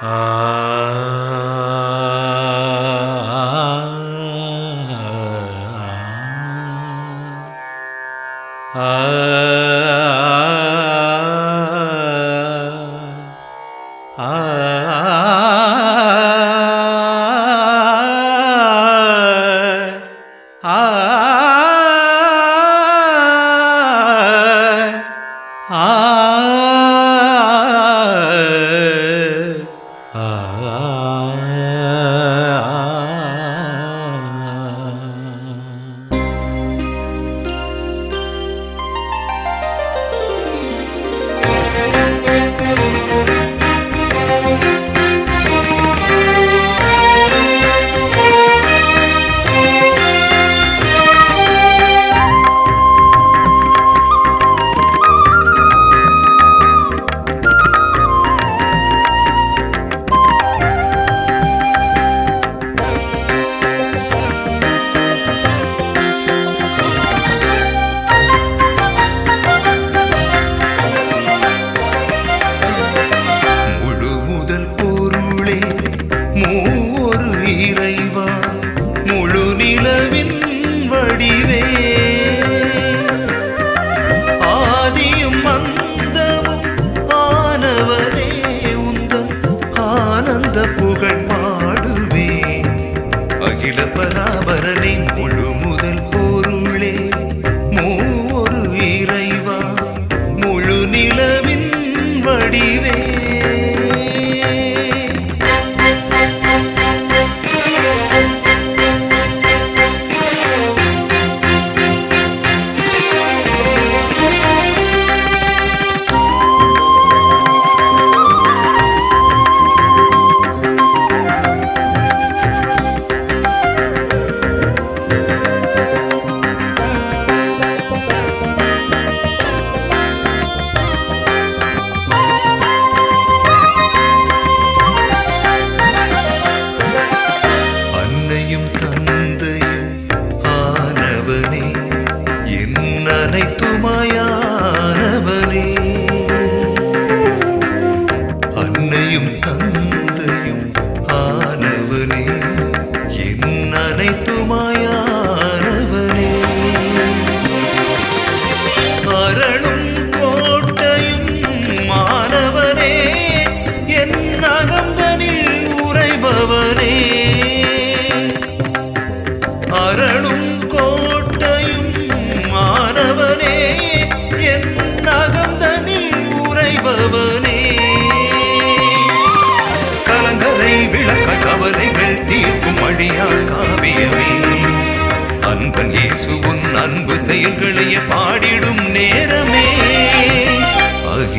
Ah. நிலவின் வடிவே. ஆதியும் அந்தமும் ஆனவனே உந்தன் ஆனந்த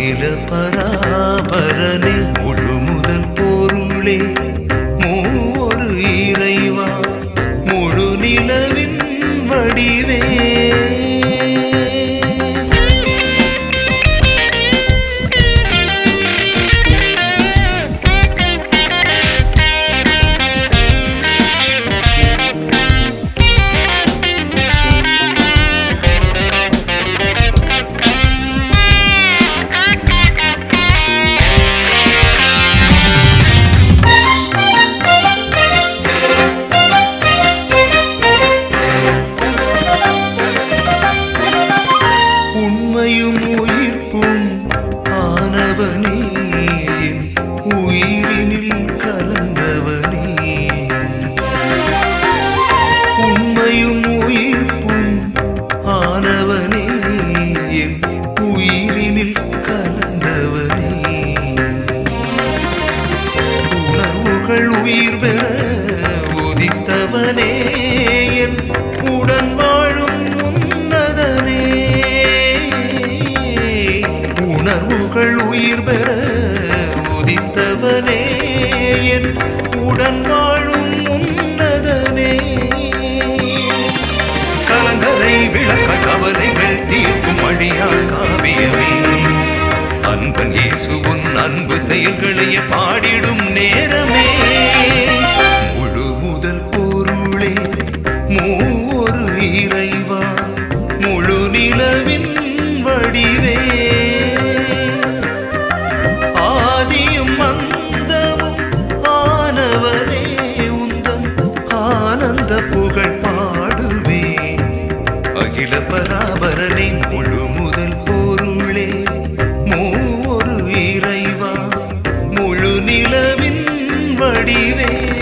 நீல பராபரனே முழுமுதன் பொருளே. மூவொரு இறைவா முழு நிலவின் வடிவே. செயல்களையே பாடிடும் நேரம் வடிவே.